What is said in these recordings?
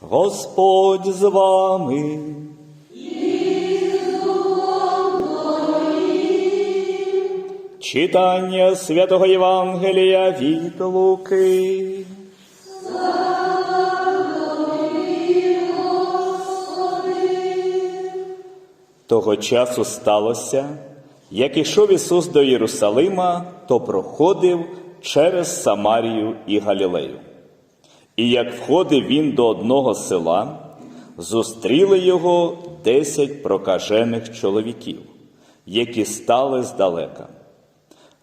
Господь з вами. Читання святого Євангелія від Луки. Того часу сталося, як ішов Ісус до Єрусалима, то проходив через Самарію і Галілею. І як входив він до одного села, зустріли його десять прокажених чоловіків, які стали здалека.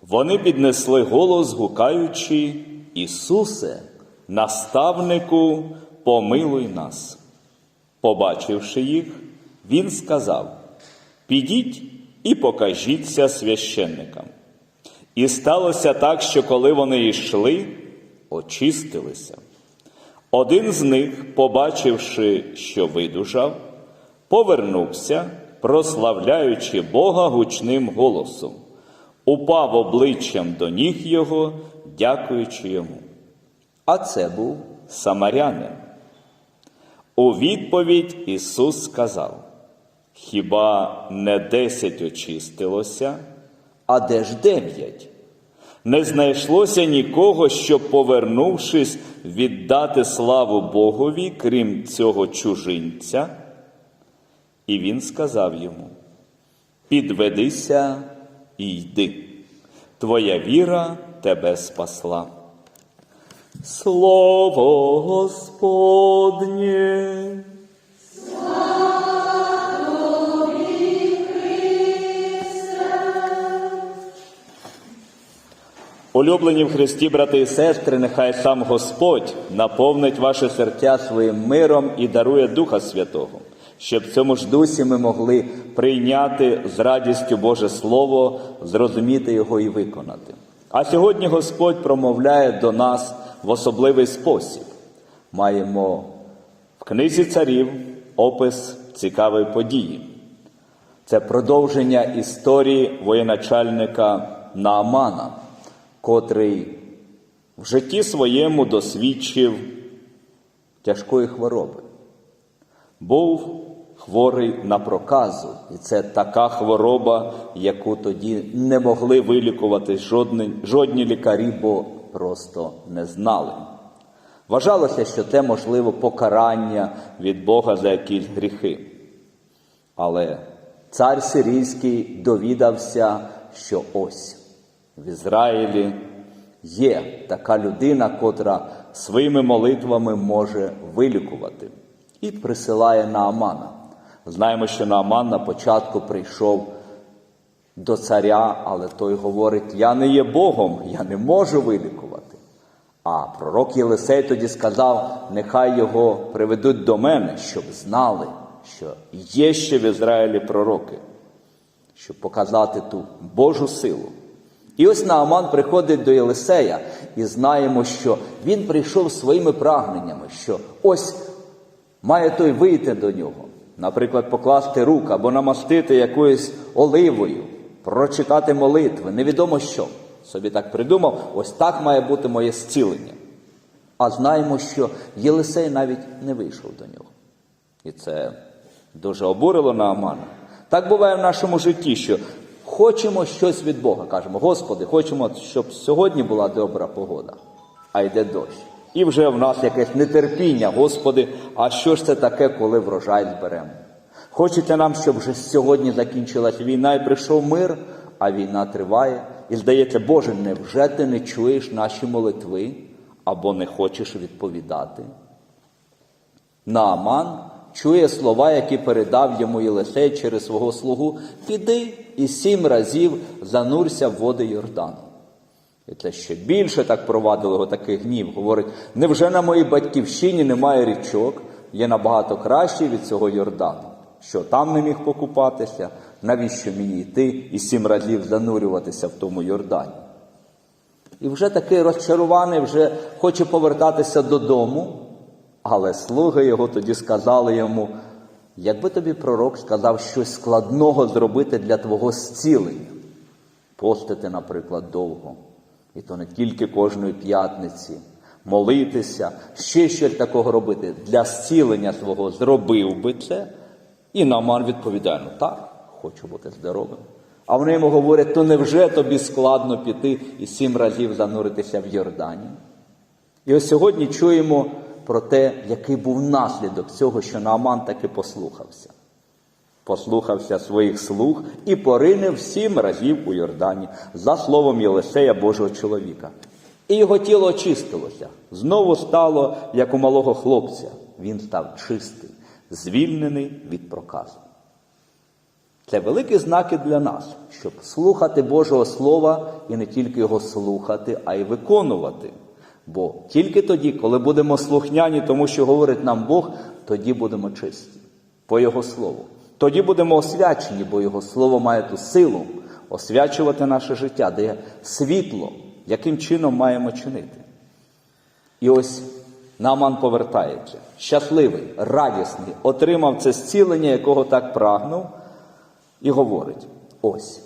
Вони піднесли голос, гукаючи, Ісусе, наставнику, помилуй нас. Побачивши їх, він сказав: Підіть і покажіться священникам. І сталося так, що коли вони йшли, очистилися. Один з них, побачивши, що видужав, повернувся, прославляючи Бога гучним голосом, упав обличчям до ніг його, дякуючи йому. А це був самарянин. У відповідь Ісус сказав: Хіба не десять очистилося, а де ж дев'ять? Не знайшлося нікого, щоб, повернувшись, віддати славу Богові, крім цього чужинця. І він сказав йому: Підведися і йди, твоя віра тебе спасла. Слово Господнє. Улюблені в Христі, брати і сестри, нехай сам Господь наповнить ваше серця своїм миром і дарує Духа Святого, щоб в цьому ж дусі ми могли прийняти з радістю Боже Слово, зрозуміти його і виконати. А сьогодні Господь промовляє до нас в особливий спосіб. Маємо в книзі царів опис цікавої події. Це продовження історії воєначальника Наамана, котрий в житті своєму досвідчив тяжкої хвороби. Був хворий на проказу, і це така хвороба, яку тоді не могли вилікувати жодні, жодні лікарі, бо просто не знали. Вважалося, що це можливо покарання від Бога за якісь гріхи. Але цар сирійський довідався, що ось в Ізраїлі є така людина, котра своїми молитвами може вилікувати, і присилає Наамана. Знаємо, що Нааман на початку прийшов до царя, але той говорить: Я не є Богом, я не можу вилікувати. А пророк Єлисей тоді сказав: нехай його приведуть до мене, щоб знали, що є ще в Ізраїлі пророки, щоб показати ту Божу силу. І ось Нааман приходить до Єлисея, і знаємо, що він прийшов своїми прагненнями, що ось має той вийти до нього, наприклад, покласти руку або намастити якоюсь оливою, прочитати молитви, невідомо що. Собі так придумав, ось так має бути моє зцілення. А знаємо, що Єлисей навіть не вийшов до нього. І це дуже обурило Наамана. Так буває в нашому житті, що хочемо щось від Бога. Кажемо, Господи, хочемо, щоб сьогодні була добра погода, а йде дощ. І вже в нас якесь нетерпіння, Господи, а що ж це таке, коли врожай зберемо? Хочете нам, щоб вже сьогодні закінчилась війна і прийшов мир, а війна триває. І здається, Боже, невже ти не чуєш наші молитви або не хочеш відповідати? Нааман чує слова, які передав йому Єлисей через свого слугу, піди і сім разів занурся в води Йордану. І це ще більше так провадило його такий гнів. Говорить, невже на моїй батьківщині немає річок, є набагато кращий від цього Йордану, що там не міг покупатися, навіщо мені йти і сім разів занурюватися в тому Йордані? І вже такий розчарований, вже хоче повертатися додому, але слуги його тоді сказали йому, якби тобі пророк сказав щось складного зробити для твого зцілення, постити, наприклад, довго, і то не тільки кожної п'ятниці, молитися, ще щось такого робити для зцілення свого, зробив би це. І Нааман відповідає, ну так, хочу бути здоровим. А вони йому говорять, то невже тобі складно піти і сім разів зануритися в Йордані? І ось сьогодні чуємо про те, який був наслідок цього, що Нааман таки послухався. Послухався своїх слуг і поринив сім разів у Йордані за словом Єлисея Божого чоловіка. І його тіло очистилося, знову стало, як у малого хлопця. Він став чистий, звільнений від проказу. Це великі знаки для нас, щоб слухати Божого Слова і не тільки його слухати, а й виконувати. Бо тільки тоді, коли будемо слухняні тому, що говорить нам Бог, тоді будемо чисті по Його Слову. Тоді будемо освячені, бо Його Слово має ту силу освячувати наше життя, дає світло, яким чином маємо чинити. І ось Нааман повертається, щасливий, радісний, отримав це зцілення, якого так прагнув, і говорить: ось,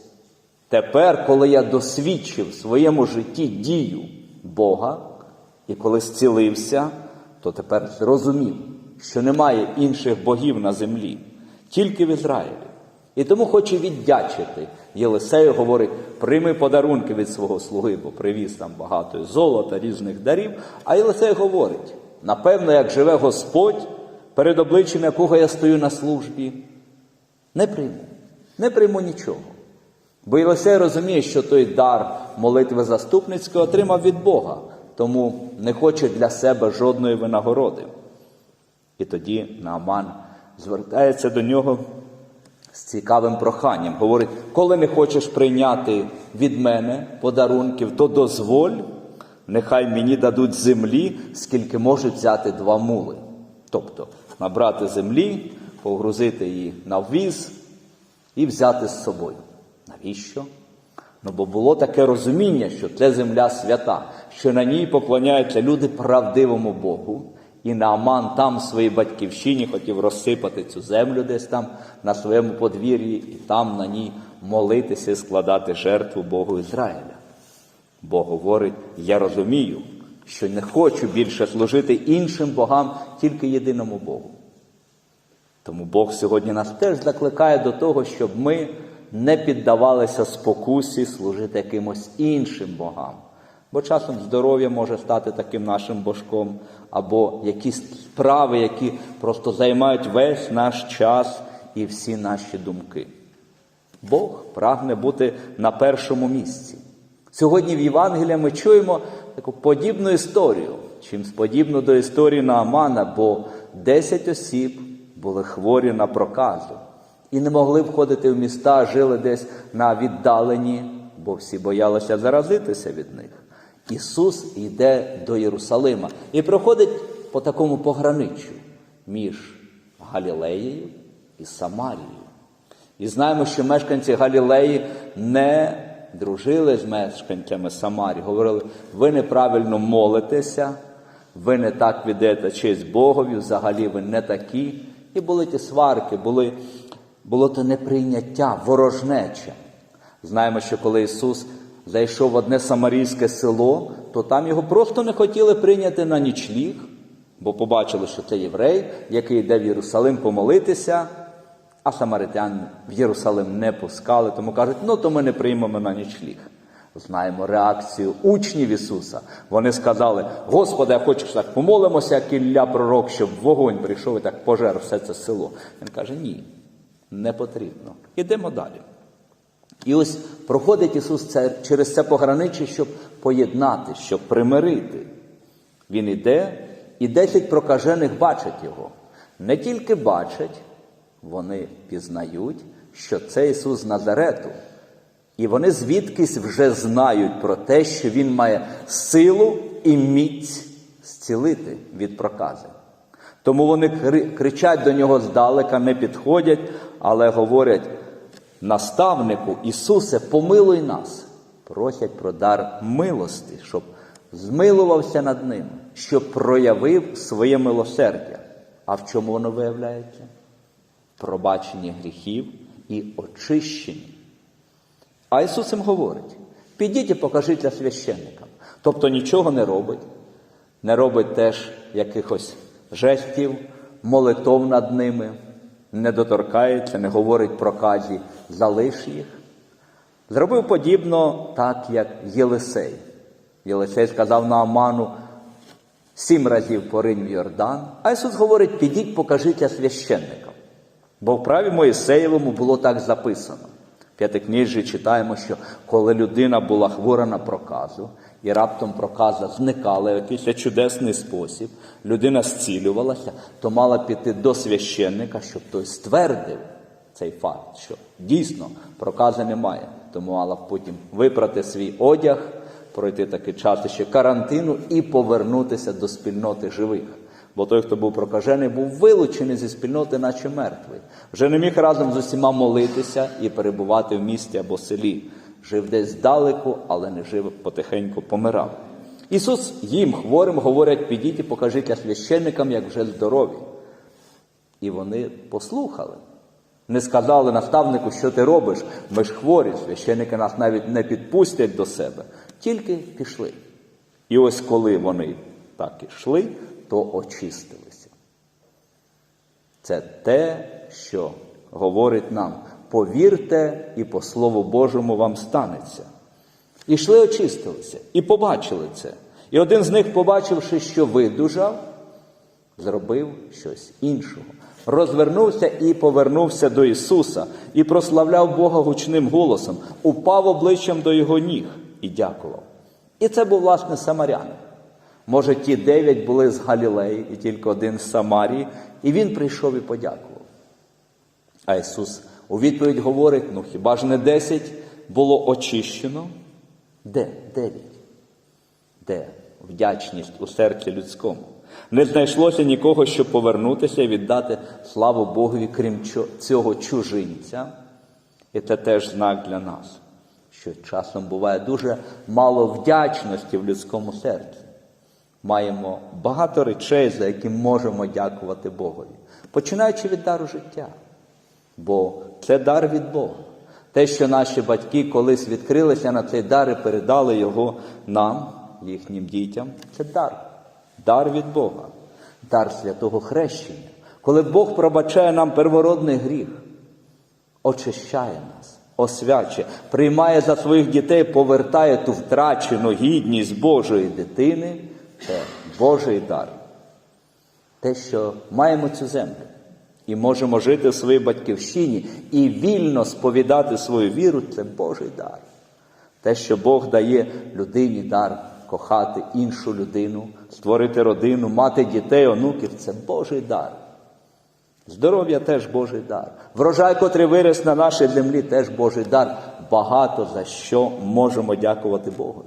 тепер, коли я досвідчив в своєму житті дію Бога, і коли зцілився, то тепер зрозумів, що немає інших богів на землі, тільки в Ізраїлі. І тому хоче віддячити. Єлисею говорить, прийми подарунки від свого слуги, бо привіз там багато золота, різних дарів. А Єлисей говорить: напевно, як живе Господь, перед обличчям якого я стою на службі, не прийму, не прийму нічого. Бо Єлисей розуміє, що той дар молитви заступницької отримав від Бога, тому не хоче для себе жодної винагороди. І тоді Нааман звертається до нього з цікавим проханням. Говорить, коли не хочеш прийняти від мене подарунків, то дозволь, нехай мені дадуть землі, скільки можуть взяти два мули. Тобто набрати землі, погрузити її на віз і взяти з собою. Навіщо? Ну, бо було таке розуміння, що це земля свята, що на ній поклоняються люди правдивому Богу. І Нааман там в своїй батьківщині хотів розсипати цю землю десь там на своєму подвір'ї, і там на ній молитися і складати жертву Богу Ізраїля. Бог говорить: я розумію, що не хочу більше служити іншим богам, тільки єдиному Богу. Тому Бог сьогодні нас теж закликає до того, щоб ми не піддавалися спокусі служити якимось іншим богам. Бо часом здоров'я може стати таким нашим божком, або якісь справи, які просто займають весь наш час і всі наші думки. Бог прагне бути на першому місці. Сьогодні в Євангелії ми чуємо таку подібну історію, чимсь подібну до історії Наамана, бо 10 осіб були хворі на проказу і не могли входити в міста, жили десь на віддаленні, бо всі боялися заразитися від них. Ісус йде до Єрусалима і проходить по такому пограниччю між Галілеєю і Самарією. І знаємо, що мешканці Галілеї не дружили з мешканцями Самарії. Говорили, ви неправильно молитеся, ви не так віддаєте честь Богові, взагалі ви не такі. І були ті сварки, були, було то неприйняття, ворожнеча. Знаємо, що коли Ісус зайшов в одне самарійське село, то там його просто не хотіли прийняти на нічліг, бо побачили, що це єврей, який йде в Єрусалим помолитися, а самаритян в Єрусалим не пускали, тому кажуть, ну то ми не приймемо на нічліг. Знаємо реакцію учнів Ісуса. Вони сказали: Господи, я хочу так помолимося, як Ілля пророк, щоб вогонь прийшов і так пожер все це село. Він каже, ні, не потрібно. Ідемо далі. І ось проходить Ісус через це пограниччя, щоб поєднати, щоб примирити. Він іде, і десять прокажених бачать його. Не тільки бачать, вони пізнають, що це Ісус Назарету. І вони звідкись вже знають про те, що Він має силу і міць зцілити від прокази. Тому вони кричать до нього здалека, не підходять, але говорять: наставнику Ісусе, помилуй нас, просять про дар милости, щоб змилувався над ними, щоб проявив своє милосердя. А в чому воно виявляється? Пробачення гріхів і очищення. А Ісус їм говорить: підіть і покажіться священникам. Тобто нічого не робить, не робить теж якихось жестів, молитов над ними, не доторкається, не говорить про казі, залиш їх. Зробив подібно так, як Єлисей. Єлисей сказав Нааману сім разів поринь в Йордан, а Ісус говорить, підіть, покажіть священникам. Бо в праві Моїсеєвому було так записано. В п'ятикнижжі читаємо, що коли людина була хвора на проказу, і раптом проказа зникала в якийсь чудесний спосіб, людина зцілювалася, то мала піти до священника, щоб той ствердив цей факт, що дійсно прокази немає. Тому мала потім випрати свій одяг, пройти такий час ще карантину і повернутися до спільноти живих. Бо той, хто був прокажений, був вилучений зі спільноти, наче мертвий. Вже не міг разом з усіма молитися і перебувати в місті або селі. Жив десь здалеку, але не жив потихеньку помирав. Ісус їм, хворим, говорять, підіть і покажіть священникам, як вже здорові. І вони послухали. Не сказали наставнику, що ти робиш. Ми ж хворі, священники нас навіть не підпустять до себе, тільки пішли. І ось коли вони так ішли, то очистилися. Це те, що говорить нам: повірте, і по Слову Божому вам станеться. І йшли, очистилися, і побачили це. І один з них, побачивши, що видужав, зробив щось іншого. Розвернувся і повернувся до Ісуса, і прославляв Бога гучним голосом, упав обличчям до Його ніг і дякував. І це був, власне, самарянин. Може, ті дев'ять були з Галілеї, і тільки один з Самарії, і він прийшов і подякував. А Ісус у відповідь говорить: ну хіба ж не десять було очищено? Де? Дев'ять. Де вдячність у серці людському? Не знайшлося нікого, щоб повернутися і віддати славу Богові, крім цього чужинця. І це теж знак для нас, що часом буває дуже мало вдячності в людському серці. Маємо багато речей, за які можемо дякувати Богові, починаючи від дару життя. Бо це дар від Бога. Те, що наші батьки колись відкрилися на цей дар і передали його нам, їхнім дітям, це дар. Дар від Бога, дар святого хрещення. Коли Бог пробачає нам первородний гріх, очищає нас, освячує, приймає за своїх дітей, повертає ту втрачену гідність Божої дитини, це Божий дар. Те, що маємо цю землю і можемо жити в своїй батьківщині і вільно сповідати свою віру, це Божий дар. Те, що Бог дає людині дар кохати іншу людину, створити родину, мати дітей, онуків це Божий дар. Здоров'я теж Божий дар. Врожай, котрий виріс на нашій землі, теж Божий дар. Багато за що можемо дякувати Богу.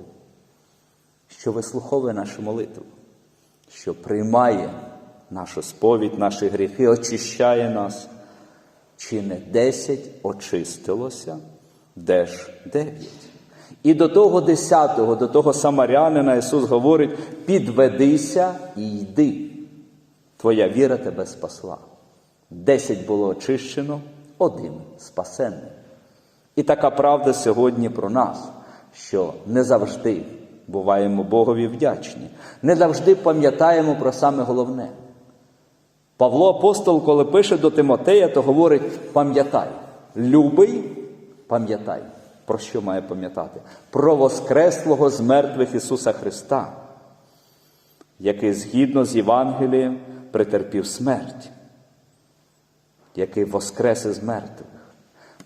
Що вислуховує нашу молитву, що приймає нашу сповідь, наші гріхи, очищає нас. Чи не десять очистилося, де ж дев'ять? І до того десятого, до того самарянина Ісус говорить: підведися і йди. Твоя віра тебе спасла. Десять було очищено, один спасенний. І така правда сьогодні про нас, що не завжди буваємо Богові вдячні, не завжди пам'ятаємо про саме головне. Павло апостол, коли пише до Тимотея, то говорить: пам'ятай, любий, пам'ятай. Про що має пам'ятати? Про Воскреслого з мертвих Ісуса Христа, який згідно з Євангелієм претерпів смерть, який воскрес із мертвих.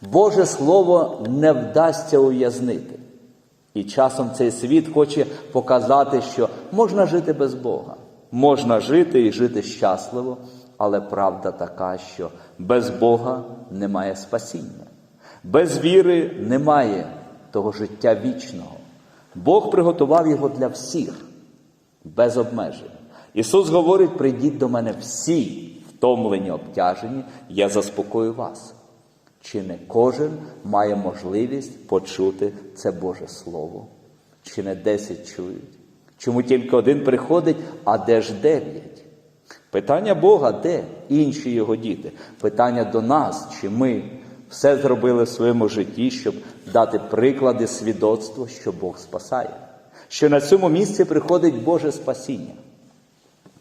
Боже Слово не вдасться ув'язнити. І часом цей світ хоче показати, що можна жити без Бога, можна жити і жити щасливо, але правда така, що без Бога немає спасіння. Без віри немає того життя вічного. Бог приготував його для всіх, без обмежень. Ісус говорить: прийдіть до мене всі, втомлені, обтяжені, я заспокою вас. Чи не кожен має можливість почути це Боже Слово? Чи не десять чують? Чому тільки один приходить, а де ж дев'ять? Питання Бога, де інші його діти? Питання до нас, чи ми все зробили в своєму житті, щоб дати приклади свідоцтво, що Бог спасає, що на цьому місці приходить Боже спасіння.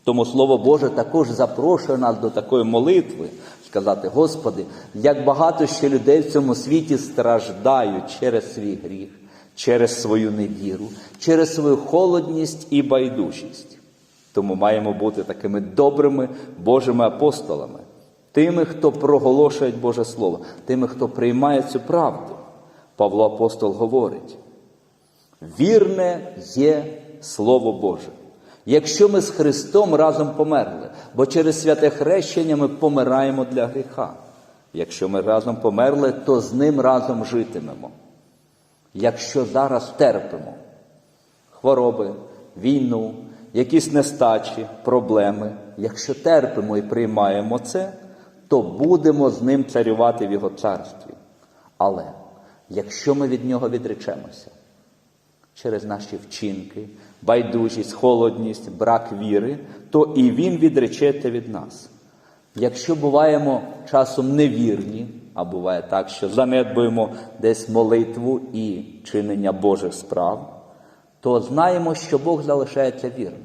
Тому Слово Боже також запрошує нас до такої молитви, сказати, Господи, як багато ще людей в цьому світі страждають через свій гріх, через свою невіру, через свою холодність і байдужість. Тому маємо бути такими добрими Божими апостолами, тими, хто проголошує Боже Слово, тими, хто приймає цю правду. Павло апостол говорить: вірне є Слово Боже. Якщо ми з Христом разом померли, бо через святе хрещення ми помираємо для гріха. Якщо ми разом померли, то з ним разом житимемо. Якщо зараз терпимо хвороби, війну, якісь нестачі, проблеми, якщо терпимо і приймаємо це, то будемо з ним царювати в Його царстві. Але якщо ми від нього відречемося через наші вчинки, байдужість, холодність, брак віри, то і Він відречеться від нас. Якщо буваємо часом невірні, а буває так, що занедбуємо десь молитву і чинення Божих справ, то знаємо, що Бог залишається вірним,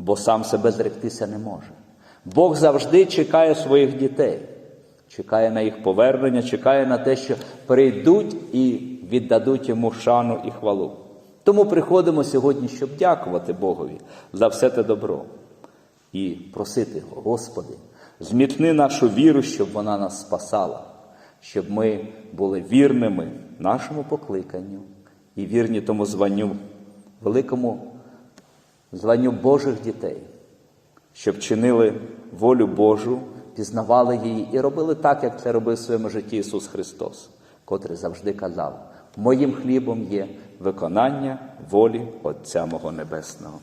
бо сам себе зректися не може. Бог завжди чекає своїх дітей, чекає на їх повернення, чекає на те, що прийдуть і віддадуть йому шану і хвалу. Тому приходимо сьогодні, щоб дякувати Богові за все те добро і просити його, Господи, зміцни нашу віру, щоб вона нас спасала, щоб ми були вірними нашому покликанню і вірні тому званню, великому званню Божих дітей, щоб чинили волю Божу, пізнавали її і робили так, як це робив в своєму житті Ісус Христос, котрий завжди казав: Моїм хлібом є виконання волі Отця мого Небесного.